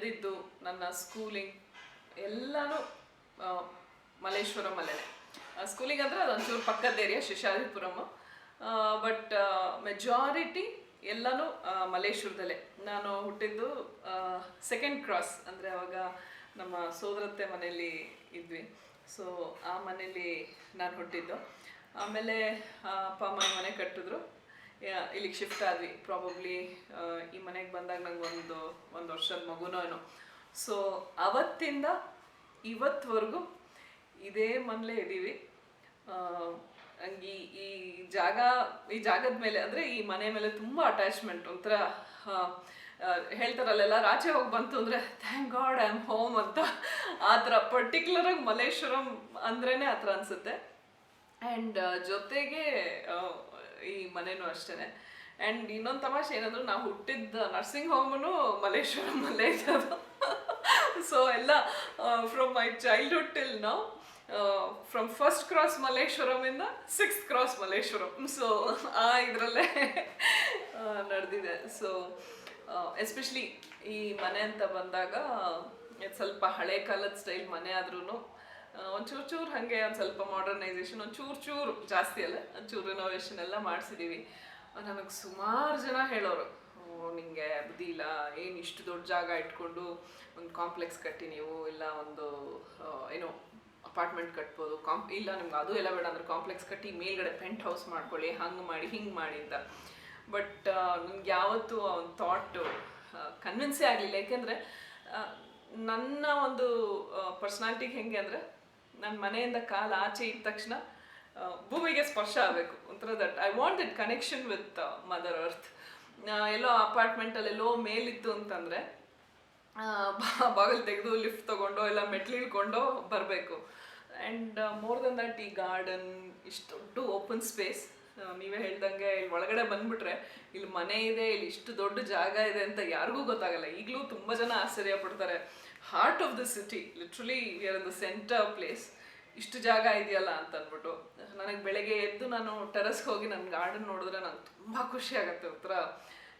ಬೆಳೆದಿದ್ದು ನನ್ನ ಸ್ಕೂಲಿಂಗ್ ಎಲ್ಲನೂ ಮಲ್ಲೇಶ್ವರಂ ಅಲ್ಲೇನೆ. ಸ್ಕೂಲಿಂಗ್ ಅಂದರೆ ಅದೊಂಚೂರು ಪಕ್ಕದ ಏರಿಯಾ ಶಿಶಾರಿಪುರಮ್ ಬಟ್ ಮೆಜಾರಿಟಿ ಎಲ್ಲನೂ ಮಲ್ಲೇಶ್ವರದಲ್ಲೇ. ನಾನು ಹುಟ್ಟಿದ್ದು ಸೆಕೆಂಡ್ ಕ್ರಾಸ್ ಅಂದರೆ ಅವಾಗ ನಮ್ಮ ಸೋದರತ್ತೆ ಮನೆಯಲ್ಲಿ ಇದ್ವಿ. ಸೊ ಆ ಮನೇಲಿ ನಾನು ಹುಟ್ಟಿದ್ದು. ಆಮೇಲೆ ಅಪ್ಪ ಅಮ್ಮನ ಮನೆ ಕಟ್ಟಿದ್ರು. ಇಲ್ಲಿಗೆ ಶಿಫ್ಟ್ ಆದ್ವಿ. ಪ್ರಾಬಬ್ಲಿ ಈ ಮನೆಗೆ ಬಂದಾಗ ನಂಗೆ ಒಂದು ಒಂದು ವರ್ಷದ ಮಗುನೋ ಸೊ ಅವತ್ತಿಂದ ಇವತ್ತುವರೆಗೂ ಇದೇ ಮನೇಲೇ ಇದ್ದೀವಿ ನಂಗೆ ಈ ಈ ಜಾಗ ಈ ಜಾಗದ ಮೇಲೆ ಅಂದರೆ ಈ ಮನೆ ಮೇಲೆ ತುಂಬ ಅಟ್ಯಾಚ್ಮೆಂಟ್ ಒಂಥರ ಹೇಳ್ತಾರಲ್ಲೆಲ್ಲ ರಾಚೆ ಹೋಗಿ ಬಂತು ಅಂದರೆ thank God I am home ಅಂತ. ಆ ಥರ ಪರ್ಟಿಕ್ಯುಲರಾಗಿ ಮಲೇಶ್ವರಂ ಅಂದ್ರೇ ಆ ಥರ ಅನಿಸುತ್ತೆ. ಆ್ಯಂಡ್ ಜೊತೆಗೆ ಆ, ಈ ಮನೆನೂ ಅಷ್ಟೇ ಆ್ಯಂಡ್ ಇನ್ನೊಂದು ತಮಾಷೆ ಏನಂದ್ರೆ ನಾವು ಹುಟ್ಟಿದ್ದ ನರ್ಸಿಂಗ್ ಹೋಮನು ಮಲ್ಲೇಶ್ವರಮಲ್ಲೇ ಇದ್ದದು ಸೊ ಎಲ್ಲ ಫ್ರಮ್ ಮೈ ಚೈಲ್ಡ್ಹುಡ್ ಟಿಲ್ ನಾವು ಫ್ರಮ್ ಫಸ್ಟ್ ಕ್ರಾಸ್ ಮಲೇಶ್ವರಮಿಂದ ಸಿಕ್ಸ್ತ್ ಕ್ರಾಸ್ ಮಲ್ಲೇಶ್ವರಂ. ಸೊ ಆ ಇದರಲ್ಲೇ ನಡೆದಿದೆ. ಸೊ ಎಸ್ಪೆಷಲಿ ಈ ಮನೆ ಅಂತ ಬಂದಾಗ ಸ್ವಲ್ಪ ಹಳೆ ಕಾಲದ ಸ್ಟೈಲ್ ಮನೆ ಆದ್ರೂ ಒಂಚೂರು ಚೂರು ಹಾಗೆ ಒಂದು ಸ್ವಲ್ಪ ಮಾಡರ್ನೈಸೇಷನ್ ಒಂದು ಚೂರು ಚೂರು ಜಾಸ್ತಿ ಅಲ್ಲ ಒಂಚೂರು ರಿನೋವೇಷನ್ ಎಲ್ಲ ಮಾಡಿಸಿದ್ದೀವಿ ನನಗೆ ಸುಮಾರು ಜನ ಹೇಳೋರು "ಓ, ನಿಂಗೆ ಬುದ್ಧಿ ಇಲ್ಲ ಏನು ಇಷ್ಟು ದೊಡ್ಡ ಜಾಗ ಇಟ್ಕೊಂಡು ಒಂದು ಕಾಂಪ್ಲೆಕ್ಸ್ ಕಟ್ಟಿ ನೀವು ಇಲ್ಲ ಒಂದು ಏನೋ ಅಪಾರ್ಟ್ಮೆಂಟ್ ಕಟ್ಬೋದು ಕಾಂಪ್ ಇಲ್ಲ ನಿಮ್ಗೆ ಅದು ಎಲ್ಲ ಬೇಡ ಅಂದ್ರೆ ಕಾಂಪ್ಲೆಕ್ಸ್ ಕಟ್ಟಿ ಮೇಲ್ಗಡೆ ಪೆಂಟ್ ಹೌಸ್ ಮಾಡ್ಕೊಳ್ಳಿ ಹಂಗೆ ಮಾಡಿ ಹಿಂಗೆ ಮಾಡಿ ಅಂತ. ಬಟ್ ನನಗೆ ಯಾವತ್ತೂ ಒಂದು ಥಾಟು ಕನ್ವಿನ್ಸೇ ಆಗಲಿಲ್ಲ. ಯಾಕೆಂದರೆ ನನ್ನ ಒಂದು ಪರ್ಸ್ನಾಲಿಟಿಗೆ ಹೆಂಗೆ ಅಂದರೆ ನನ್ನ ಮನೆಯಿಂದ ಕಾಲು ಆಚೆ ಇದ್ದ ತಕ್ಷಣ ಭೂಮಿಗೆ ಸ್ಪರ್ಶ ಆಗಬೇಕು, ಒಂಥರ that I want that connection with mother earth ಎಲ್ಲೋ ಅಪಾರ್ಟ್ಮೆಂಟಲ್ಲಿ ಎಲ್ಲೋ ಮೇಲಿತ್ತು ಅಂತಂದರೆ ಬಾಗಿಲು ತೆಗೆದು ಲಿಫ್ಟ್ ತಗೊಂಡೋ, ಇಲ್ಲ ಮೆಟ್ಲು ಇಳ್ಕೊಂಡೋ ಬರಬೇಕು. ಆ್ಯಂಡ್ ಮೋರ್ ದನ್ ದಟ್ ಈ ಗಾರ್ಡನ್ ಇಷ್ಟು ದೊಡ್ಡ ಓಪನ್ ಸ್ಪೇಸ್ ನೀವೇ ಹೇಳ್ದಂಗೆ ಇಲ್ಲಿ ಒಳಗಡೆ ಬಂದ್ಬಿಟ್ರೆ, ಇಲ್ಲಿ ಮನೆ ಇದೆ, ಇಲ್ಲಿ ಇಷ್ಟು ದೊಡ್ಡ ಜಾಗ ಇದೆ ಅಂತ ಯಾರಿಗೂ ಗೊತ್ತಾಗಲ್ಲ. ಈಗಲೂ ತುಂಬ ಜನ ಆಶ್ಚರ್ಯ ಪಡ್ತಾರೆ. Heart of the city literally we are in the center place ಇಷ್ಟು ಜಾಗ ಇದೆಯಲ್ಲ ಅಂತ ಅಂದ್ಬಿಟ್ಟು, ನನಗೆ ಬೆಳಗ್ಗೆ ಎದ್ದು ನಾನು ಟೆರಸ್ಗೆ ಹೋಗಿ ನನ್ನ ಗಾರ್ಡನ್ ನೋಡಿದ್ರೆ ನಂಗೆ ತುಂಬ ಖುಷಿ ಆಗುತ್ತೆ. ಒಂಥರ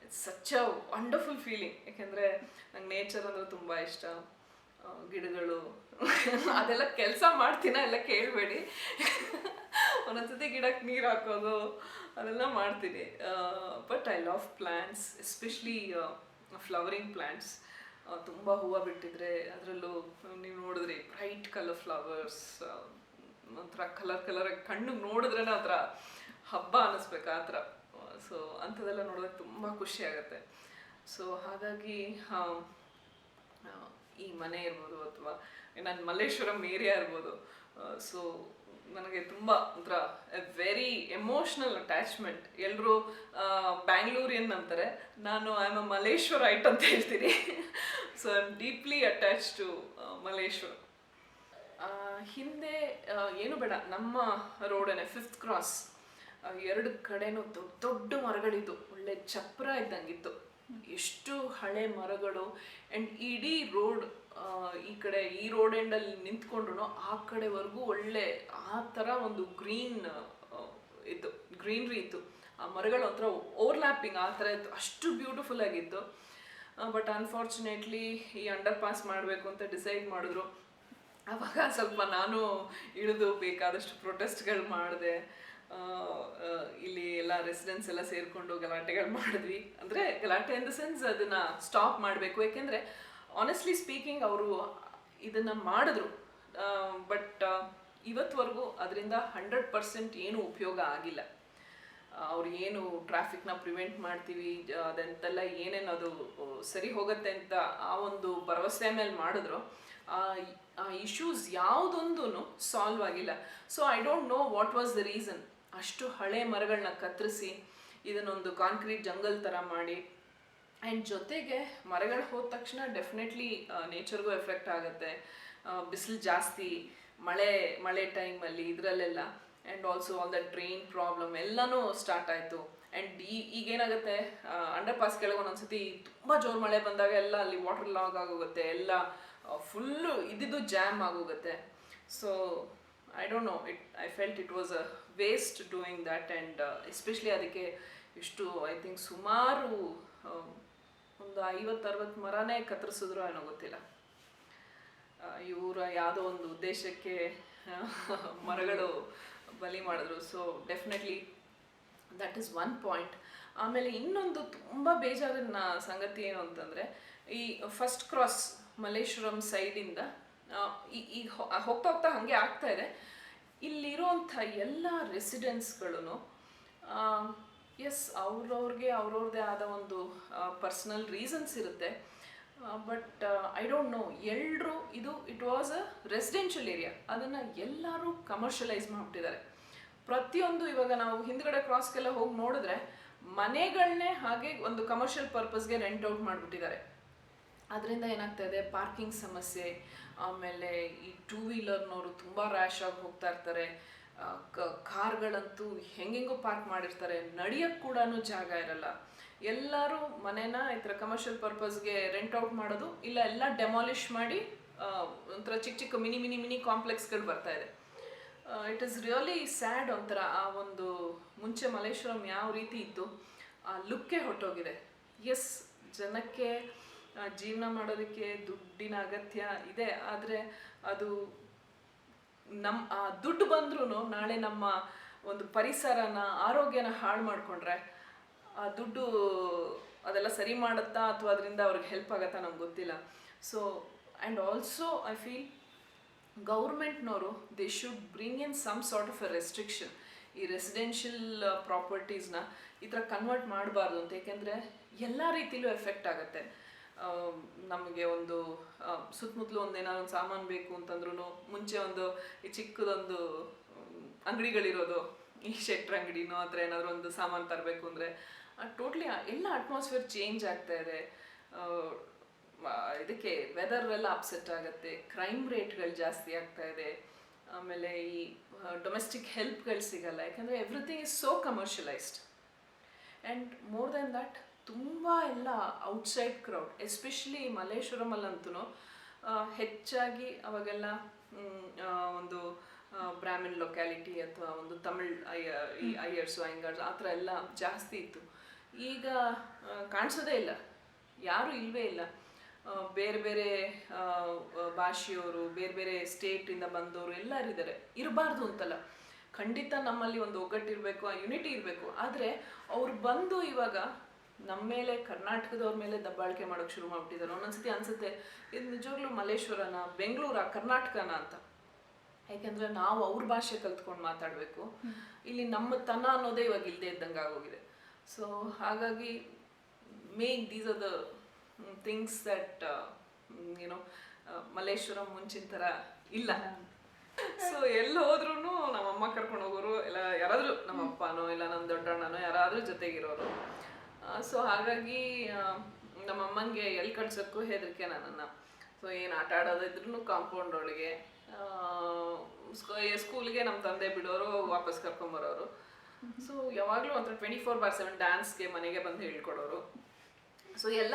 it's such a wonderful feeling ಯಾಕೆಂದರೆ ನಂಗೆ ನೇಚರ್ ಅಂದರೆ ತುಂಬ ಇಷ್ಟ. ಗಿಡಗಳು, ಅದೆಲ್ಲ ಕೆಲಸ ಮಾಡ್ತೀನ ಎಲ್ಲ ಕೇಳಬೇಡಿ. ಒಂದೊಂದ್ಸತಿ ಗಿಡಕ್ಕೆ ನೀರು ಹಾಕೋದು, ಅದೆಲ್ಲ ಮಾಡ್ತೀನಿ. But I love plants especially flowering plants ತುಂಬ ಹೂವು ಬಿಟ್ಟಿದ್ರೆ ಅದರಲ್ಲೂ ನೀವು ನೋಡಿದ್ರಿ ಬ್ರೈಟ್ ಕಲರ್ ಫ್ಲವರ್ಸ್ ಒಂಥರ ಕಲರ್ ಕಲರ್ ಕಣ್ಣಿಗೆ ನೋಡಿದ್ರೇ ಒಂಥರ ಹಬ್ಬ ಅನ್ನಿಸ್ಬೇಕು ಆ ಥರ. ಸೊ ಅಂಥದ್ದೆಲ್ಲ ನೋಡೋದಕ್ಕೆ ತುಂಬ ಖುಷಿ ಆಗುತ್ತೆ. ಸೊ ಹಾಗಾಗಿ ಈ ಮನೆ ಇರ್ಬೋದು ಅಥವಾ ನನ್ನ ಮಲ್ಲೇಶ್ವರಂ ಏರಿಯಾ ಇರ್ಬೋದು ಸೊ ನನಗೆ ತುಂಬ ಒಂಥರ ವೆರಿ ಎಮೋಷ್ನಲ್ ಅಟ್ಯಾಚ್ಮೆಂಟ್ ಎಲ್ಲರೂ ಬ್ಯಾಂಗ್ಳೂರಿಯನ್ ಅಂತಾರೆ ನಾನು ಐ ಆಮ್ ಅ ಮಲ್ಲೇಶ್ವರೈಟ್ ಅಂತ ಹೇಳ್ತೀನಿ. So I am deeply attach to Malleshwara ಆ, ಹಿಂದೆ ಏನು ಬೇಡ ನಮ್ಮ ರೋಡೇನೆ ಫಿಫ್ತ್ ಕ್ರಾಸ್ ಎರಡು ಕಡೆನೂ ದೊಡ್ಡ ದೊಡ್ಡ ಮರಗಳಿದ್ದು ಒಳ್ಳೆ ಚಪ್ರ ಇದ್ದಂಗಿತ್ತು. ಎಷ್ಟು ಹಳೆ ಮರಗಳು. ಆ್ಯಂಡ್ ಇಡೀ ರೋಡ್ ಈ ಕಡೆ, ಈ ರೋಡ್ ಎಂಡಲ್ಲಿ ನಿಂತ್ಕೊಂಡ್ರು ಆ ಕಡೆವರೆಗೂ ಒಳ್ಳೆ, ಆ ಥರ ಒಂದು ಗ್ರೀನ್ ಇತ್ತು ಗ್ರೀನ್ರಿ ಇತ್ತು. ಆ ಮರಗಳ ಒಂಥರ ಓವರ್ಲ್ಯಾಪಿಂಗ್ ಆ ಥರ ಇತ್ತು. ಅಷ್ಟು ಬ್ಯೂಟಿಫುಲ್ ಆಗಿತ್ತು. ಬಟ್ ಅನ್ಫಾರ್ಚುನೇಟ್ಲಿ ಈ ಅಂಡರ್ ಪಾಸ್ ಮಾಡಬೇಕು ಅಂತ ಡಿಸೈಡ್ ಮಾಡಿದ್ರು. ಆವಾಗ ಸ್ವಲ್ಪ ನಾನು ಇಳಿದು ಬೇಕಾದಷ್ಟು ಪ್ರೊಟೆಸ್ಟ್ಗಳು ಮಾಡಿದೆ. ಇಲ್ಲಿ ಎಲ್ಲ ರೆಸಿಡೆನ್ಸ್ ಎಲ್ಲ ಸೇರಿಕೊಂಡು ಗಲಾಟೆಗಳು ಮಾಡಿದ್ವಿ. ಅಂದರೆ ಗಲಾಟೆ ಇನ್ ದ ಸೆನ್ಸ್ ಅದನ್ನು ಸ್ಟಾಪ್ ಮಾಡಬೇಕು. ಯಾಕೆಂದರೆ ಆನೆಸ್ಟ್ಲಿ ಸ್ಪೀಕಿಂಗ್ ಅವರು ಇದನ್ನು ಮಾಡಿದ್ರು. ಬಟ್ ಇವತ್ವರೆಗೂ ಅದರಿಂದ ಹಂಡ್ರೆಡ್ ಪರ್ಸೆಂಟ್ ಏನೂ ಉಪಯೋಗ ಆಗಿಲ್ಲ. ಅವ್ರು ಏನು ಟ್ರಾಫಿಕ್ನ ಪ್ರಿವೆಂಟ್ ಮಾಡ್ತೀವಿ, ಅದೆಂತೆಲ್ಲ ಏನೇನು ಅದು ಸರಿ ಹೋಗುತ್ತೆ ಅಂತ ಆ ಒಂದು ಭರವಸೆ ಮೇಲೆ ಮಾಡಿದ್ರು. ಆ ಇಶ್ಯೂಸ್ ಯಾವುದೊಂದೂ ಸಾಲ್ವ್ ಆಗಿಲ್ಲ. So I don't know what was the reason ಅಷ್ಟು ಹಳೆ ಮರಗಳನ್ನ ಕತ್ತರಿಸಿ ಇದನ್ನೊಂದು ಕಾಂಕ್ರೀಟ್ ಜಂಗಲ್ ಥರ ಮಾಡಿ ಆ್ಯಂಡ್ ಜೊತೆಗೆ ಮರಗಳು ಹೋದ ತಕ್ಷಣ ಡೆಫಿನೆಟ್ಲಿ ನೇಚರ್ಗೂ ಎಫೆಕ್ಟ್ ಆಗುತ್ತೆ. ಬಿಸಿಲು ಜಾಸ್ತಿ, ಮಳೆ ಮಳೆ ಟೈಮಲ್ಲಿ ಇದರಲ್ಲೆಲ್ಲ. And also all the drain problem ಎಲ್ಲನೂ ಸ್ಟಾರ್ಟ್ ಆಯಿತು. ಆ್ಯಂಡ್ ಈ, ಈಗೇನಾಗುತ್ತೆ ಅಂಡರ್ ಪಾಸ್ ಕೆಳಗೆ ಒಂದೊಂದ್ಸತಿ ತುಂಬ ಜೋರು ಮಳೆ ಬಂದಾಗ ಎಲ್ಲ ಅಲ್ಲಿ ವಾಟರ್ ಲಾಗ್ ಆಗೋಗುತ್ತೆ. ಎಲ್ಲ ಫುಲ್ಲು ಇದ್ದಿದ್ದು ಜಾಮ್ ಆಗೋಗುತ್ತೆ. So I don't know it I felt it was a waste doing that and especially ಅದಕ್ಕೆ ಇಷ್ಟು ಐ ಥಿಂಕ್ ಸುಮಾರು ಐವತ್ತು, ಅರವತ್ತು ಮರನೇ ಕತ್ತರಿಸಿದ್ರು ಏನೋ ಗೊತ್ತಿಲ್ಲ. ಇವರ ಯಾವುದೋ ಒಂದು ಉದ್ದೇಶಕ್ಕೆ ಮರಗಳು ಬಲಿ ಮಾಡಿದ್ರು. So definitely that is one point ಆಮೇಲೆ ಇನ್ನೊಂದು ತುಂಬ ಬೇಜಾರಿನ ಸಂಗತಿ ಏನು ಅಂತಂದರೆ, ಈ ಫಸ್ಟ್ ಕ್ರಾಸ್ ಮಲ್ಲೇಶ್ವರಂ ಸೈಡಿಂದ ಈಗ ಹೋಗ್ತಾ ಹೋಗ್ತಾ ಹಾಗೆ ಆಗ್ತಾ ಇದೆ. ಇಲ್ಲಿರುವಂಥ ಎಲ್ಲ ರೆಸಿಡೆನ್ಸ್ಗಳು ಎಸ್ ಅವ್ರವ್ರಿಗೆ ಅವ್ರವ್ರದ್ದೇ ಆದ ಒಂದು ಪರ್ಸನಲ್ ರೀಸನ್ಸ್ ಇರುತ್ತೆ. ಬಟ್ ಐ ಡೋಂಟ್ ನೋ ಎಲ್ಲರೂ ಇದು it was a residential area ಅದನ್ನು ಎಲ್ಲರೂ ಕಮರ್ಷಿಯಲೈಸ್ ಮಾಡಿಬಿಟ್ಟಿದ್ದಾರೆ. ಪ್ರತಿಯೊಂದು ಇವಾಗ ನಾವು ಹಿಂದ್ಗಡೆ ಕ್ರಾಸ್ಗೆಲ್ಲ ಹೋಗಿ ನೋಡಿದ್ರೆ ಮನೆಗಳನ್ನೇ ಹಾಗೆ ಒಂದು ಕಮರ್ಷಿಯಲ್ ಪರ್ಪಸ್ಗೆ ರೆಂಟ್ ಔಟ್ ಮಾಡಿಬಿಟ್ಟಿದ್ದಾರೆ. ಅದರಿಂದ ಏನಾಗ್ತಾ ಇದೆ? ಪಾರ್ಕಿಂಗ್ ಸಮಸ್ಯೆ, ಆಮೇಲೆ ಈ ಟೂ ವೀಲರ್ನವರು ತುಂಬ ರ್ಯಾಶ್ ಆಗಿ ಹೋಗ್ತಾ ಇರ್ತಾರೆ. ಕ- ಕಾರ್ಗಳಂತೂ ಹೆಂಗೆಂಗೋ ಪಾರ್ಕ್ ಮಾಡಿರ್ತಾರೆ. ನಡಿಯಕ್ಕೆ ಕೂಡ ಜಾಗ ಇರಲ್ಲ. ಎಲ್ಲರೂ ಮನೇನ ಈ ಥರ ಕಮರ್ಷಿಯಲ್ ಪರ್ಪಸ್ಗೆ ರೆಂಟ್ ಔಟ್ ಮಾಡೋದು ಇಲ್ಲ, ಎಲ್ಲ ಡೆಮಾಲಿಷ್ ಮಾಡಿ ಒಂಥರ ಚಿಕ್ಕ ಚಿಕ್ಕ ಮಿನಿ ಮಿನಿ ಮಿನಿ ಕಾಂಪ್ಲೆಕ್ಸ್ಗಳು ಬರ್ತಾ ಇದೆ. ಇಟ್ ಇಸ್ ರಿಯಲಿ ಸ್ಯಾಡ್ ಒಂಥರ ಆ ಒಂದು ಮುಂಚೆ ಮಲೇಶ್ವರಂ ಯಾವ ರೀತಿ ಇತ್ತು, ಆ ಲುಕ್ಕೇ ಹೊಟ್ಟೋಗಿದೆ ಎಸ್ ಜನಕ್ಕೆ ಜೀವನ ಮಾಡೋದಕ್ಕೆ ದುಡ್ಡಿನ ಅಗತ್ಯ ಇದೆ, ಆದರೆ ಅದು ನಮ್ಮ ಆ, ದುಡ್ಡು ಬಂದ್ರೂ ನಾಳೆ ನಮ್ಮ ಒಂದು ಪರಿಸರನ, ಆರೋಗ್ಯನ ಹಾಳು ಮಾಡಿಕೊಂಡ್ರೆ ಆ ದುಡ್ಡು ಅದೆಲ್ಲ ಸರಿ ಮಾಡುತ್ತಾ ಅಥವಾ ಅದರಿಂದ ಅವ್ರಿಗೆ ಹೆಲ್ಪ್ ಆಗತ್ತಾ ನಮ್ಗೆ ಗೊತ್ತಿಲ್ಲ. So and also I feel ಗೌರ್ಮೆಂಟ್ನವರು they should bring in some sort of a restriction ಈ ರೆಸಿಡೆನ್ಷಿಯಲ್ ಪ್ರಾಪರ್ಟೀಸ್ನ ಈ ಥರ ಕನ್ವರ್ಟ್ ಮಾಡಬಾರ್ದು ಅಂತ. ಏಕೆಂದರೆ ಎಲ್ಲ ರೀತಿಲೂ ಎಫೆಕ್ಟ್ ಆಗುತ್ತೆ. ನಮಗೆ ಒಂದು ಸುತ್ತಮುತ್ತಲು ಒಂದು ಏನಾದ್ರು ಒಂದು ಸಾಮಾನು ಬೇಕು ಅಂತಂದ್ರೂ ಮುಂಚೆ ಒಂದು ಈ ಚಿಕ್ಕದೊಂದು ಅಂಗಡಿಗಳಿರೋದು, ಈ ಶೆಟ್ರ್ ಅಂಗಡಿನೋ ಅಥವಾ ಏನಾದರೂ ಒಂದು ಸಾಮಾನು ತರಬೇಕು ಅಂದರೆ ಟೋಟ್ಲಿ ಎಲ್ಲ ಅಟ್ಮಾಸ್ಫಿಯರ್ ಚೇಂಜ್ ಆಗ್ತಾ ಇದೆ. ಇದಕ್ಕೆ ವೆದರ್ ಎಲ್ಲ ಅಪ್ಸೆಟ್ ಆಗುತ್ತೆ ಕ್ರೈಮ್ ರೇಟ್ಗಳು ಜಾಸ್ತಿ ಆಗ್ತಾ ಇದೆ. ಆಮೇಲೆ ಈ ಡೊಮೆಸ್ಟಿಕ್ ಹೆಲ್ಪ್ಗಳು ಸಿಗಲ್ಲ, ಯಾಕಂದರೆ everything is so commercialised and more than that ತುಂಬ ಎಲ್ಲ ಔಟ್ಸೈಡ್ ಕ್ರೌಡ್ ಎಸ್ಪೆಷಲಿ ಮಲ್ಲೇಶ್ವರಮಲ್ಲಂತೂ ಹೆಚ್ಚಾಗಿ ಅವಾಗೆಲ್ಲ ಒಂದು ಬ್ರಾಹ್ಮಿನ್ ಲೊಕ್ಯಾಲಿಟಿ ಅಥವಾ ಒಂದು ತಮಿಳ್ ಐ ಈ ಐಯರ್ಸು ಐಂಗರ್ಸ್ ಆ ಥರ ಎಲ್ಲ ಜಾಸ್ತಿ ಇತ್ತು. ಈಗ ಕಾಣಿಸೋದೇ ಇಲ್ಲ. ಯಾರೂ ಇಲ್ಲವೇ ಇಲ್ಲ. ಬೇರೆ ಬೇರೆ ಭಾಷೆಯವರು ಬೇರೆ ಬೇರೆ ಸ್ಟೇಟಿಂದ ಬಂದವರು ಎಲ್ಲರಿದ್ದಾರೆ ಇರಬಾರ್ದು ಅಂತಲ್ಲ. ಖಂಡಿತ ನಮ್ಮಲ್ಲಿ ಒಂದು ಒಗ್ಗಟ್ಟಿರಬೇಕು ಆ ಯುನಿಟಿ ಇರಬೇಕು. ಆದರೆ ಅವ್ರು ಬಂದು ಇವಾಗ ನಮ್ಮ ಮೇಲೆ, ಕರ್ನಾಟಕದವ್ರ ಮೇಲೆ ದಬ್ಬಾಳಿಕೆ ಮಾಡೋಕ್ಕೆ ಶುರು ಮಾಡಿಬಿಟ್ಟಿದ್ದಾರೆ ಒಂದೊಂದ್ಸತಿ ಅನ್ಸುತ್ತೆ, ಇದು ನಿಜವಾಗ್ಲೂ ಮಲ್ಲೇಶ್ವರನ, ಬೆಂಗಳೂರ, ಕರ್ನಾಟಕನ ಅಂತ. ಯಾಕೆಂದ್ರೆ ನಾವು ಅವ್ರ ಭಾಷೆ ಕಲ್ತ್ಕೊಂಡು ಮಾತಾಡಬೇಕು. ಇಲ್ಲಿ ನಮ್ಮ ತನ ಅನ್ನೋದೇ ಇವಾಗ ಇಲ್ಲದೆ ಇದ್ದಂಗೆ ಆಗೋಗಿದೆ. ಸೊ ಹಾಗಾಗಿ make these are the things that ಏನೋ ಮಲ್ಲೇಶ್ವರಂ ಮುಂಚಿನ ಥರ ಇಲ್ಲ. ಸೊ ಎಲ್ಲಿ ಹೋದ್ರೂ ನಮ್ಮಮ್ಮ ಕರ್ಕೊಂಡು ಹೋಗೋರು ಇಲ್ಲ ಯಾರಾದರೂ ನಮ್ಮ ಅಪ್ಪನೋ ಇಲ್ಲ ನಮ್ಮ ದೊಡ್ಡಣ್ಣನೋ, ಯಾರಾದರೂ ಜೊತೆಗಿರೋರು. ಸೊ ಹಾಗಾಗಿ ನಮ್ಮ ಅಮ್ಮಂಗೆ ಎಲ್ಲಿ ಕಳ್ಸೋಕ್ಕೂ ಹೆದರಿಕೆ ನನ್ನನ್ನು ಸೊ ಏನು ಆಟ ಆಡೋದಿದ್ರು ಕಾಂಪೌಂಡ್ ಒಳಗೆ ಸ್ಕೂಲ್ಗೆ ನಮ್ಮ ತಂದೆ ಬಿಡೋರು, ವಾಪಸ್ ಕರ್ಕೊಂಬರೋರು ಸೊ ಯಾವಾಗಲೂ ಒಂಥರ ಟ್ವೆಂಟಿ ಫೋರ್ ಬಾರ್ ಸೆವೆನ್ ಡ್ಯಾನ್ಸ್ಗೆ ಮನೆಗೆ ಬಂದು ಹೇಳ್ಕೊಡೋರು. ಸೊ ಎಲ್ಲ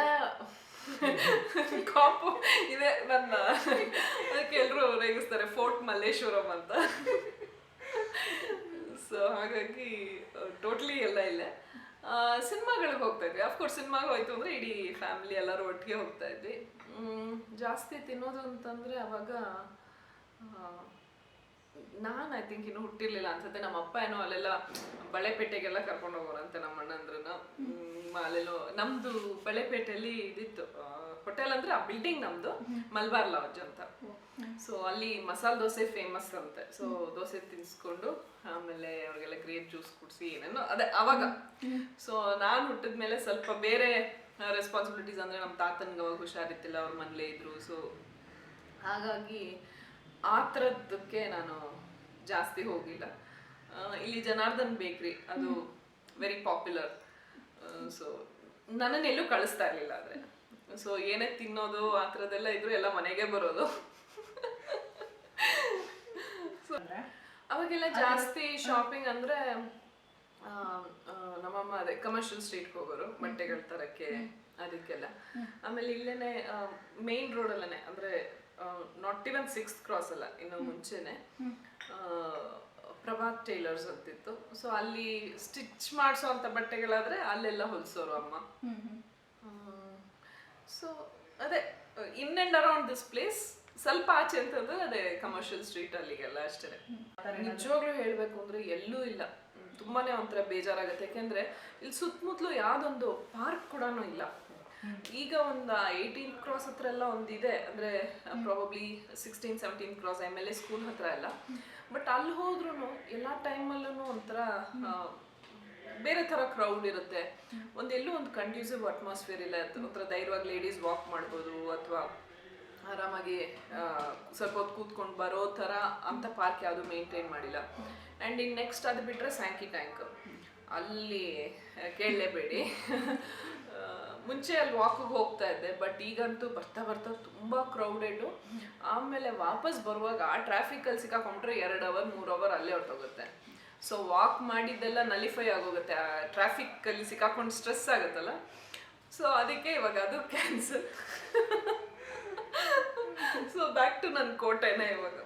ಕಾಂಪು ಇದೆ ನನ್ನ, ಅದಕ್ಕೆ ಎಲ್ಲರೂ ರೇಗಿಸ್ತಾರೆ ಫೋರ್ಟ್ ಮಲ್ಲೇಶ್ವರಂ ಅಂತ. ಸೊ ಹಾಗಾಗಿ ಟೋಟ್ಲಿ ಎಲ್ಲ ಇಲ್ಲೇ. ಸಿನಿಮಾಗಳಿಗೆ ಹೋಗ್ತಾ ಇದ್ವಿ. ಅಫ್ಕೋರ್ಸ್ ಸಿನಿಮಾಗೆ ಹೋಯ್ತು ಅಂದ್ರೆ ಇಡೀ ಫ್ಯಾಮಿಲಿ ಎಲ್ಲರೂ ಒಟ್ಟಿಗೆ ಹೋಗ್ತಾ ಇದ್ವಿ. ಜಾಸ್ತಿ ತಿನ್ನೋದು ಅಂತಂದ್ರೆ ಅವಾಗ ನಾನು ಐ ಥಿಂಕ್ ಇನ್ನು ಹುಟ್ಟಿರ್ಲಿಲ್ಲ ಅನ್ಸುತ್ತೆ. ನಮ್ಮ ಅಪ್ಪ ಏನೋ ಅಲ್ಲೆಲ್ಲ ಬಳೆಪೇಟೆಗೆಲ್ಲ ಕರ್ಕೊಂಡು ಹೋಗೋರಂತೆ ನಮ್ಮ ಅಣ್ಣಂದ್ರನ್ನ ಅಲ್ಲೆಲ್ಲೋ ನಮ್ದು ಬಳೆಪೇಟೆಯಲ್ಲಿ ಇದಿತ್ತು. ಹೋಟೆಲ್ ಅಂದ್ರೆ ಆ ಬಿಲ್ಡಿಂಗ್ ನಮ್ದು ಮಲ್ಬಾರ್ ಲಾಡ್ಜ್ ಅಂತ. ಸೊ ಅಲ್ಲಿ ಮಸಾಲ ದೋಸೆ ಫೇಮಸ್ ಅಂತೆ. ಸೊ ದೋಸೆ ತಿನ್ಸ್ಕೊಂಡು ಆಮೇಲೆ ಅವ್ರಿಗೆಲ್ಲ ಗ್ರೇಪ್ ಜ್ಯೂಸ್ ಕುಡಿಸಿ ಏನೇನೋ ಅದೇ ಅವಾಗ. ಸೊ ನಾನು ಹುಟ್ಟಿದ ಮೇಲೆ ಸ್ವಲ್ಪ ಬೇರೆ ರೆಸ್ಪಾನ್ಸಿಬಿಲಿಟೀಸ್ ಅಂದ್ರೆ ನಮ್ಮ ತಾತನ್ಗೆ ಅವಾಗ ಹುಷಾರಿತ್ತಿಲ್ಲ ಅವ್ರ ಮನೇಲೇ ಇದ್ರು. ಸೊ ಹಾಗಾಗಿ ಆ ಥರದ್ದಕ್ಕೆ ನಾನು ಜಾಸ್ತಿ ಹೋಗಿಲ್ಲ. ಇಲ್ಲಿ ಜನಾರ್ದನ್ ಬೇಕ್ರಿ ಅದು ವೆರಿ ಪಾಪ್ಯುಲರ್ ಸೊ ನನ್ನನ್ನು ಎಲ್ಲೂ ಕಳಿಸ್ತಾ ಇರಲಿಲ್ಲ ಆದರೆ. ಸೊ ಏನೇ ತಿನ್ನೋದು ಆ ಥರದ್ದೆಲ್ಲ ಇದ್ರು ಎಲ್ಲ ಮನೆಗೆ ಬರೋದು. So, ಅವಾಗೆಲ್ಲ ಜಾಸ್ತಿ ಶಾಪಿಂಗ್ ಅಂದ್ರೆ ನಮ್ಮಮ್ಮ ಅದೇ ಕಮರ್ಷಿಯಲ್ ಸ್ಟ್ರೀಟ್ ಹೋಗೋರು ಬಟ್ಟೆಗಳ ತರಕ್ಕೆ ಅದಕ್ಕೆಲ್ಲ. ಆಮೇಲೆ ಇಲ್ಲೇನೆ ಮೇನ್ ರೋಡ್ ಅಲ್ಲೇ ಅಂದ್ರೆ ನಾಟ್ ಇವನ್ ಸಿಕ್ಸ್ ಕ್ರಾಸ್ ಅಲ್ಲ ಇನ್ನು ಮುಂಚೆನೆ. ಪ್ರಭಾತ್ ಟೈಲರ್ಸ್ ಅಂತಿತ್ತು. ಸೊ ಅಲ್ಲಿ ಸ್ಟಿಚ್ ಮಾಡಿಸೋ ಅಂತ ಬಟ್ಟೆಗಳಾದ್ರೆ ಅಲ್ಲೆಲ್ಲ ಹೊಲಿಸೋರು ಅಮ್ಮ. ಸೊ ಅದೇ in and around this place ಸ್ವಲ್ಪ ಆಚೆ ಅಂತಂದ್ರೆ ಅದೇ ಕಮರ್ಷಿಯಲ್ ಸ್ಟ್ರೀಟ್ ಅಲ್ಲಿಗೆಲ್ಲ ಅಷ್ಟೇ. ನಿಜವಾಗ್ಲೂ ಹೇಳ್ಬೇಕು ಅಂದ್ರೆ ಎಲ್ಲೂ ಇಲ್ಲ. ತುಂಬಾನೇ ಒಂಥರ ಬೇಜಾರಾಗುತ್ತೆ. ಯಾಕೆಂದ್ರೆ ಇಲ್ಲಿ ಸುತ್ತಮುತ್ತಲು ಯಾವ್ದೊಂದು ಪಾರ್ಕ್ ಕೂಡ ಇಲ್ಲ. ಈಗ ಒಂದು ಏಯ್ಟೀನ್ ಕ್ರಾಸ್ ಹತ್ರ ಎಲ್ಲ ಒಂದಿದೆ ಅಂದ್ರೆ probably sixteen seventeen cross M L A school ಹತ್ರ ಎಲ್ಲ. ಬಟ್ ಅಲ್ಲಿ ಹೋದ್ರೂ ಎಲ್ಲ ಟೈಮಲ್ಲೂ ಒಂಥರ ಬೇರೆ ಥರ ಕ್ರೌಡ್ ಇರುತ್ತೆ. ಒಂದು ಎಲ್ಲೂ ಒಂದು ಕಂಡ್ಯೂಸಿವ್ ಅಟ್ಮಾಸ್ಫಿಯರ್ ಇಲ್ಲ. ಒಂಥರ ಧೈರ್ಯವಾಗಿ ಲೇಡೀಸ್ ವಾಕ್ ಮಾಡ್ಬೋದು ಅಥವಾ ಆರಾಮಾಗಿ ಸ್ವಲ್ಪ ಹೊತ್ತು ಕೂತ್ಕೊಂಡು ಬರೋ ಥರ ಅಂತ ಪಾರ್ಕ್ ಯಾವುದು ಮೇಂಟೈನ್ ಮಾಡಿಲ್ಲ. ಆ್ಯಂಡ್ ಈಗ ನೆಕ್ಸ್ಟ್ ಅದು ಬಿಟ್ಟರೆ ಸ್ಯಾಂಕಿ ಟ್ಯಾಂಕ್ ಅಲ್ಲಿ ಕೇಳಲೇಬೇಡಿ. ಮುಂಚೆ ಅಲ್ಲಿ ವಾಕಿಗೆ ಹೋಗ್ತಾ ಇದ್ದೆ ಬಟ್ ಈಗಂತೂ ಬರ್ತಾ ಬರ್ತಾ ತುಂಬ ಕ್ರೌಡೆಡು ಆಮೇಲೆ ವಾಪಸ್ ಬರುವಾಗ ಆ ಟ್ರಾಫಿಕಲ್ಲಿ ಸಿಕ್ಕಾಕೊಂಡ್ರೆ ಎರಡು ಅವರ್ ಮೂರು ಅವರ್ ಅಲ್ಲೇ ಹೊರಟೋಗುತ್ತೆ. ಸೊ ವಾಕ್ ಮಾಡಿದ್ದೆಲ್ಲ ನಲಿಫೈ ಆಗೋಗುತ್ತೆ. ಆ ಟ್ರಾಫಿಕ್ಕಲ್ಲಿ ಸಿಕ್ಕಾಕೊಂಡು ಸ್ಟ್ರೆಸ್ ಆಗುತ್ತಲ್ಲ? ಸೊ ಅದಕ್ಕೆ ಇವಾಗ ಅದು ಕ್ಯಾನ್ಸಲ್ ಸೊ ಬ್ಯಾಕ್ ಟು ನನ್ನ ಕೋಟೆನೇ ಇವಾಗ.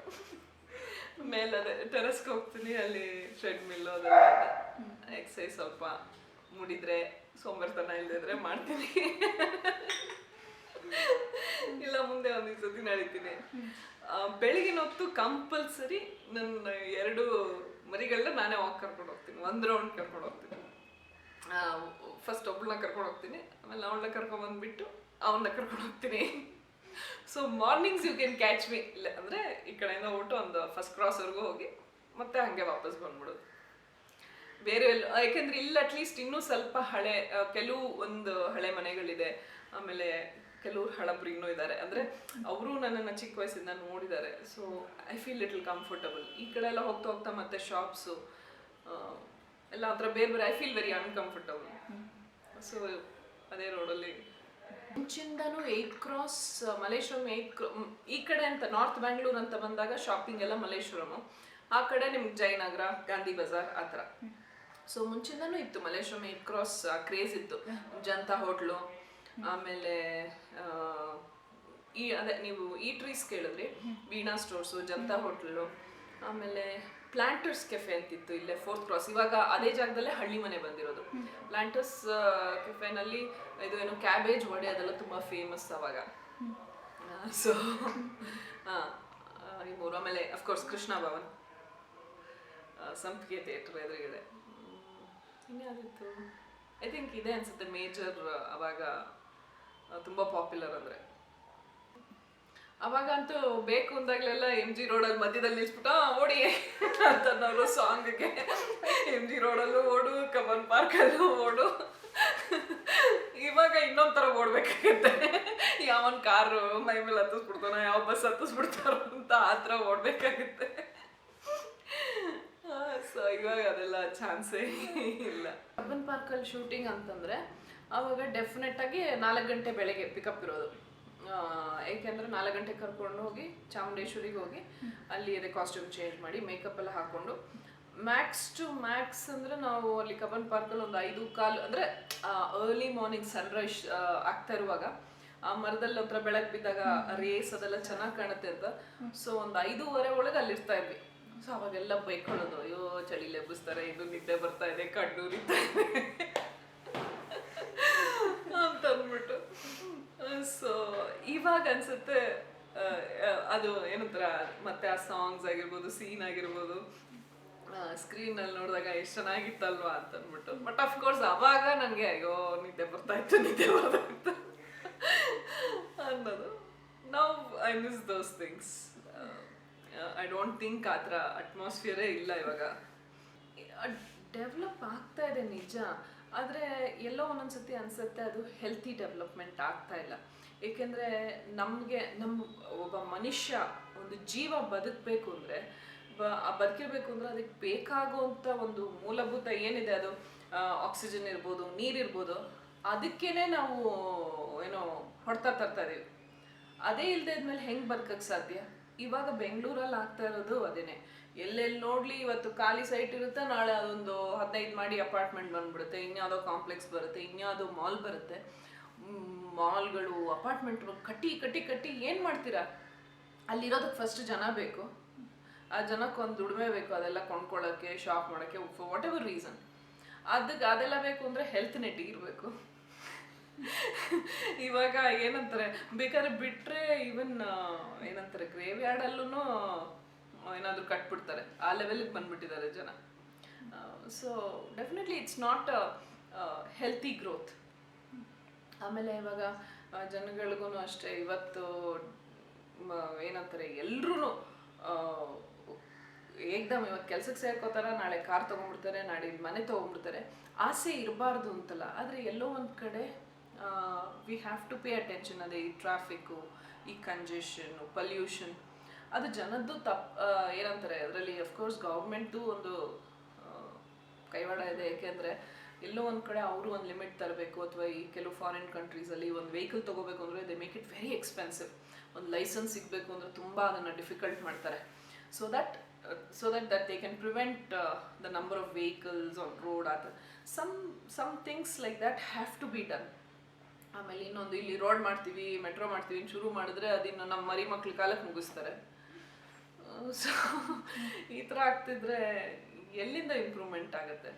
ಮೇಲೆ ಅದೇ ಟೆರಸ್ಗೆ ಹೋಗ್ತೀನಿ, ಅಲ್ಲಿ ಟ್ರೆಡ್ಮಿಲ್ ಅದೆಲ್ಲ ಎಕ್ಸೈಸ್ ಸ್ವಲ್ಪ ಮುಡಿದ್ರೆ ಸೋಮವಾರತನ ಇಲ್ಲದಿದ್ರೆ ಮಾಡ್ತೀನಿ. ಇಲ್ಲ, ಮುಂದೆ ಒಂದು ಸತಿ ನಡೀತೀನಿ. ಬೆಳಗಿನ ಹೊತ್ತು ಕಂಪಲ್ಸರಿ ನನ್ನ ಎರಡು ಮರಿಗಳನ್ನ ನಾನೇ ವಾಕ್ ಕರ್ಕೊಂಡು ಹೋಗ್ತೀನಿ. ಒಂದು ರೌಂಡ್ ಕರ್ಕೊಂಡು ಹೋಗ್ತೀನಿ. ಫಸ್ಟ್ ಒಬ್ಳನ್ನ ಕರ್ಕೊಂಡು ಹೋಗ್ತೀನಿ. ಆಮೇಲೆ ಅವಳನ್ನ ಕರ್ಕೊಂಡು ಬಂದ್ಬಿಟ್ಟು ಅವನ್ನ ಕರ್ಕೊಂಡು ಹೋಗ್ತೀನಿ. So mornings you can catch me ಇಲ್ಲ ಅಂದರೆ ಈ ಕಡೆಯಿಂದ ಹೊಟ್ಟು ಒಂದು ಫಸ್ಟ್ ಕ್ರಾಸ್ವರೆಗೂ ಹೋಗಿ ಮತ್ತೆ ಹಂಗೆ ವಾಪಸ್ ಬಂದ್ಬಿಡೋದು. ಬೇರೆ ಎಲ್ಲ ಯಾಕೆಂದ್ರೆ ಇಲ್ಲಿ ಅಟ್ಲೀಸ್ಟ್ ಇನ್ನೂ ಸ್ವಲ್ಪ ಹಳೆ ಕೆಲವು ಒಂದು ಹಳೆ ಮನೆಗಳಿದೆ. ಆಮೇಲೆ ಕೆಲವು ಹಳಬ್ರು ಇನ್ನೂ ಇದ್ದಾರೆ. ಅಂದ್ರೆ ಅವರು ನನ್ನನ್ನು ಚಿಕ್ಕ ವಯಸ್ಸಿಂದ ನೋಡಿದ್ದಾರೆ. So I feel little comfortable ಈ ಕಡೆ ಎಲ್ಲ ಹೋಗ್ತಾ ಹೋಗ್ತಾ ಮತ್ತೆ ಶಾಪ್ಸು ಎಲ್ಲ ಹತ್ರ ಬೇರೆ ಬೇರೆ I feel very uncomfortable so ಅದೇ ರೋಡಲ್ಲಿ ಮುಂಚಿಂದನೂ ಏಟ್ ಕ್ರಾಸ್ ಮಲೇಶ್ವರಂ ಏಟ್ ಈ ಕಡೆ ಅಂತ ನಾರ್ತ್ ಬ್ಯಾಂಗ್ಳೂರ್ ಅಂತ ಬಂದಾಗ ಶಾಪಿಂಗ್ ಎಲ್ಲ ಮಲೇಶ್ವರಮು ಆ ಕಡೆ ನಿಮ್ಗೆ ಜಯನಗರ ಗಾಂಧಿ ಬಜಾರ್ ಆ ಥರ. ಸೊ ಮುಂಚಿಂದನೂ ಇತ್ತು ಮಲೇಶ್ವರಂ ಏಟ್ ಕ್ರಾಸ್ ಕ್ರೇಜ್ ಇತ್ತು. ಜಂತಾ ಹೋಟ್ಲು ಆಮೇಲೆ ಈ ಅದೇ ನೀವು ಈ ಟ್ರೀಸ್ ಕೇಳಿದ್ರಿ? ವೀಣಾ ಸ್ಟೋರ್ಸು ಜಂತಾ ಹೋಟ್ಲು ಆಮೇಲೆ ಪ್ಲಾಂಟರ್ಸ್ ಕೆಫೆ ಅಂತಿತ್ತು ಇಲ್ಲೇ ಫೋರ್ತ್ ಕ್ರಾಸ್ ಇವಾಗ ಅದೇ ಜಾಗದಲ್ಲೇ ಹಳ್ಳಿ ಮನೆ ಬಂದಿರೋದು. ಪ್ಲಾಂಟರ್ಸ್ ಕೆಫೆನಲ್ಲಿ ಇದು ಏನು ಕ್ಯಾಬೇಜ್ ವಡೆ ಅದೆಲ್ಲ ತುಂಬ ಫೇಮಸ್ ಅವಾಗ. ಸೊ ಈ ಮೂರು. ಆಮೇಲೆ ಅಫ್ಕೋರ್ಸ್ ಕೃಷ್ಣ ಭವನ್. ಸಂಪಿಗೆ ಥಿಯೇಟರ್ ಎದುರುಗಡೆ. ಇನ್ಯಾವುದಿತ್ತು ಐ ಥಿಂಕ್ ಇದೆ ಅನ್ಸುತ್ತೆ ಮೇಜರ್ ಅವಾಗ ತುಂಬಾ ಪಾಪ್ಯುಲರ್ ಅಂದ್ರೆ. ಅವಾಗಂತೂ ಬೇಕು ಅಂದಾಗಲೆಲ್ಲ ಎಂ ಜಿ ರೋಡಲ್ಲಿ ಮಧ್ಯದಲ್ಲಿ ನಿಲ್ಸ್ಬಿಟ್ಟು "ಆ, ಓಡಿ. ಅಂತಂದವರು ಸಾಂಗ್ಗೆ ಎಂ ಜಿ ರೋಡಲ್ಲೂ ಓಡು ಕಬ್ಬನ್ ಪಾರ್ಕಲ್ಲೂ ಓಡು. ಇವಾಗ ಇನ್ನೊಂದು ಥರ ಓಡ್ಬೇಕಾಗತ್ತೆ. ಯಾವನ್ ಕಾರು ಮೈ ಮೇಲೆ ಹತ್ತಿಸ್ಬಿಡ್ತಾನ ಯಾವ ಬಸ್ ಹತ್ತಿಸ್ಬಿಡ್ತಾರೋ ಅಂತ ಆ ಥರ ಓಡ್ಬೇಕಾಗುತ್ತೆ. ಸೊ ಇವಾಗ ಅದೆಲ್ಲ ಚಾನ್ಸೇ ಇಲ್ಲ. ಕಬ್ಬನ್ ಪಾರ್ಕಲ್ಲಿ ಶೂಟಿಂಗ್ ಅಂತಂದ್ರೆ ಅವಾಗ ಡೆಫಿನೆಟ್ ಆಗಿ ನಾಲ್ಕು ಗಂಟೆ ಬೆಳಗ್ಗೆ ಪಿಕಪ್ ಇರೋದು. ಏಕೆಂದ್ರೆ ನಾಲ್ಕು ಗಂಟೆ ಕರ್ಕೊಂಡು ಹೋಗಿ ಚಾಮುಂಡೇಶ್ವರಿಗೆ ಹೋಗಿ ಅಲ್ಲಿ ಅದೇ ಕಾಸ್ಟ್ಯೂಮ್ ಚೇಂಜ್ ಮಾಡಿ ಮೇಕಪ್ ಎಲ್ಲ ಹಾಕೊಂಡು. ಮ್ಯಾಕ್ಸ್ ಟು ಮ್ಯಾಕ್ಸ್ ಅಂದ್ರೆ ನಾವು ಅಲ್ಲಿ ಕಬ್ಬನ್ ಪಾರ್ಕಲ್ಲಿ ಒಂದು ಐದು ಕಾಲು ಅಂದ್ರೆ ಅರ್ಲಿ ಮಾರ್ನಿಂಗ್ ಸನ್ರೈಸ್ ಆಗ್ತಾ ಇರುವಾಗ ಆ ಮರದಲ್ಲಿ ಒಂಥರ ಬೆಳಕು ಬಿದ್ದಾಗ ರೇಸ್ ಅದೆಲ್ಲ ಚೆನ್ನಾಗಿ ಕಾಣುತ್ತೆ ಅಂತ. ಸೊ ಒಂದು ಐದೂವರೆ ಒಳಗೆ ಅಲ್ಲಿ ಇರ್ತಾ ಇದ್ವಿ. ಸೊ ಅವಾಗೆಲ್ಲ ಬೈಕೊಳ್ಳೋದು ಅಯ್ಯೋ ಚಳಿ ಎಬ್ಬಿಸ್ತಾರೆ ಇದು ನಿದ್ದೆ ಬರ್ತಾ ಇದೆ ಕಣ್ಣು ಇದೆ. ಅಂತ ಅಂದ್ಬಿಟ್ಟು. ಸೊ ಇವಾಗ ಅನ್ಸುತ್ತೆ ಅದು ಏನಂತಾರ, ಮತ್ತೆ ಆ ಸಾಂಗ್ಸ್ ಆಗಿರ್ಬೋದು ಸೀನ್ ಆಗಿರ್ಬೋದು ಸ್ಕ್ರೀನಲ್ಲಿ ನೋಡಿದಾಗ ಎಷ್ಟು ಚೆನ್ನಾಗಿತ್ತಲ್ವಾ ಅಂತ ಅಂದ್ಬಿಟ್ಟು ಬಟ್ ಅಫ್ಕೋರ್ಸ್ ಅವಾಗ ನನಗೆ, ಅಯ್ಯೋ, ನಿದ್ದೆ ಬರ್ತಾ ಇತ್ತು, ನಿದ್ದೆ ಬರ್ತಾ ಇತ್ತು ಅನ್ನೋದು. ನಾವು I miss those things I don't think ಆ ಥರ ಅಟ್ಮಾಸ್ಫಿಯರೇ ಇಲ್ಲ ಇವಾಗ. ಡೆವಲಪ್ ಆಗ್ತಾ ಇದೆ ನಿಜ. ಆದರೆ ಎಲ್ಲೋ ಒಂದೊಂದ್ಸತಿ ಅನ್ಸುತ್ತೆ ಅದು ಹೆಲ್ತಿ ಡೆವಲಪ್ಮೆಂಟ್ ಆಗ್ತಾ ಇಲ್ಲ. ಏಕೆಂದರೆ ನಮಗೆ ನಮ್ಮ ಒಬ್ಬ ಮನುಷ್ಯ ಒಂದು ಜೀವ ಬದುಕಬೇಕು ಅಂದರೆ, ಬ ಬದುಕಿರಬೇಕು ಅಂದರೆ ಅದಕ್ಕೆ ಬೇಕಾಗುವಂಥ ಒಂದು ಮೂಲಭೂತ ಏನಿದೆ ಅದು ಆಕ್ಸಿಜನ್ ಇರ್ಬೋದು ನೀರಿರ್ಬೋದು ಅದಕ್ಕೇ ನಾವು, ಏನೋ ಹೊಡ್ತಾ ತರ್ತಾ ಇದ್ದೀವಿ ಅದೇ ಇಲ್ಲದೆ ಇದ್ಮೇಲೆ ಹೆಂಗೆ ಬದುಕಕ್ಕೆ ಸಾಧ್ಯ? ಇವಾಗ ಬೆಂಗಳೂರಲ್ಲಿ ಆಗ್ತಾ ಇರೋದು ಅದೇನೆ. ಎಲ್ಲೆಲ್ಲಿ ನೋಡ್ಲಿ ಇವತ್ತು ಖಾಲಿ ಸೈಟ್ ಇರುತ್ತೆ, ನಾಳೆ ಅದೊಂದು ಹದಿನೈದು ಮಾಡಿ ಅಪಾರ್ಟ್ಮೆಂಟ್ ಬಂದ್ಬಿಡುತ್ತೆ. ಇನ್ಯಾವುದೋ ಕಾಂಪ್ಲೆಕ್ಸ್ ಬರುತ್ತೆ, ಇನ್ಯಾವುದೋ ಮಾಲ್ ಬರುತ್ತೆ. ಮಾಲ್ಗಳು ಅಪಾರ್ಟ್ಮೆಂಟ್ ಕಟ್ಟಿ ಕಟ್ಟಿ ಕಟ್ಟಿ ಏನು ಮಾಡ್ತೀರಾ? ಅಲ್ಲಿರೋದಕ್ಕೆ ಫಸ್ಟ್ ಜನ ಬೇಕು. ಆ ಜನಕ್ಕೆ ಒಂದು ದುಡಿಮೆ ಬೇಕು, ಅದೆಲ್ಲ ಕೊಂಡ್ಕೊಳ್ಳೋಕ್ಕೆ ಶಾಪ್ ಮಾಡೋಕ್ಕೆ ವಾಟ್ ಎವರ್ ರೀಸನ್ ಅದಕ್ಕೆ ಅದೆಲ್ಲ ಬೇಕು ಅಂದರೆ ಹೆಲ್ತ್ ನೆಟ್ ಇರಬೇಕು ಇವಾಗ ಏನಂತಾರೆ, ಬೇಕಾದ್ರೆ ಬಿಟ್ರೆ ಈವನ್ ಏನಂತಾರೆ ಗ್ರೇವ್ ಯಾರ್ಡಲ್ಲೂ ಏನಾದರೂ ಕಟ್ಬಿಡ್ತಾರೆ. ಆ ಲೆವೆಲ್ಗೆ ಬಂದ್ಬಿಟ್ಟಿದ್ದಾರೆ ಜನ. So definitely it's not healthy growth ಆಮೇಲೆ ಇವಾಗ ಜನಗಳಿಗೂ ಅಷ್ಟೇ, ಇವತ್ತು ಏನಂತಾರೆ ಎಲ್ರೂ ಏಕ್ದಮ್ ಇವತ್ತು ಕೆಲ್ಸಕ್ಕೆ ಸೇರ್ಕೋತಾರ, ನಾಳೆ ಕಾರ್ ತೊಗೊಂಡ್ಬಿಡ್ತಾರೆ, ನಾಳೆ ಮನೆ ತೊಗೊಂಡ್ಬಿಡ್ತಾರೆ. ಆಸೆ ಇರಬಾರ್ದು ಅಂತಲ್ಲ, ಆದರೆ ಎಲ್ಲೋ ಒಂದು ಕಡೆ we have to pay attention ಅದೇ ಈ ಟ್ರಾಫಿಕ್ಕು ಈ ಕಂಜೆಷನ್ನು ಪಲ್ಯೂಷನ್ ಅದು ಜನದ್ದು ತಪ್ ಆ, ಏನಂತಾರೆ ಅದರಲ್ಲಿ ಅಫ್ಕೋರ್ಸ್ ಗೌರ್ಮೆಂಟ್ದು ಒಂದು ಆ, ಕೈವಾಡ ಇದೆ. ಯಾಕೆಂದರೆ ಎಲ್ಲೋ ಒಂದು ಕಡೆ ಅವರು ಒಂದು ಲಿಮಿಟ್ ತರಬೇಕು ಅಥವಾ ಈ ಕೆಲವು ಫಾರಿನ್ ಕಂಟ್ರೀಸಲ್ಲಿ ಒಂದು ವೆಹಿಕಲ್ ತೊಗೋಬೇಕು ಅಂದರೆ they make it very expensive ಒಂದು ಲೈಸೆನ್ಸ್ ಸಿಗಬೇಕು ಅಂದರೆ ತುಂಬ ಅದನ್ನು ಡಿಫಿಕಲ್ಟ್ ಮಾಡ್ತಾರೆ. So that so that that they can prevent the number of vehicles on road uh some some things like that have to be done ಆಮೇಲೆ ಇನ್ನೊಂದು ಇಲ್ಲಿ road ಮಾಡ್ತೀವಿ ಮೆಟ್ರೋ ಮಾಡ್ತೀವಿ ಶುರು ಮಾಡಿದ್ರೆ ಅದಿನ್ನು ನಮ್ಮ ಮರಿ ಮಕ್ಳ ಕಾಲಕ್ಕೆ ಮುಗಿಸ್ತಾರೆ. ಸೊ ಈ ಥರ ಆಗ್ತಿದ್ರೆ ಎಲ್ಲಿಂದ ಇಂಪ್ರೂವ್ಮೆಂಟ್ ಆಗುತ್ತೆ?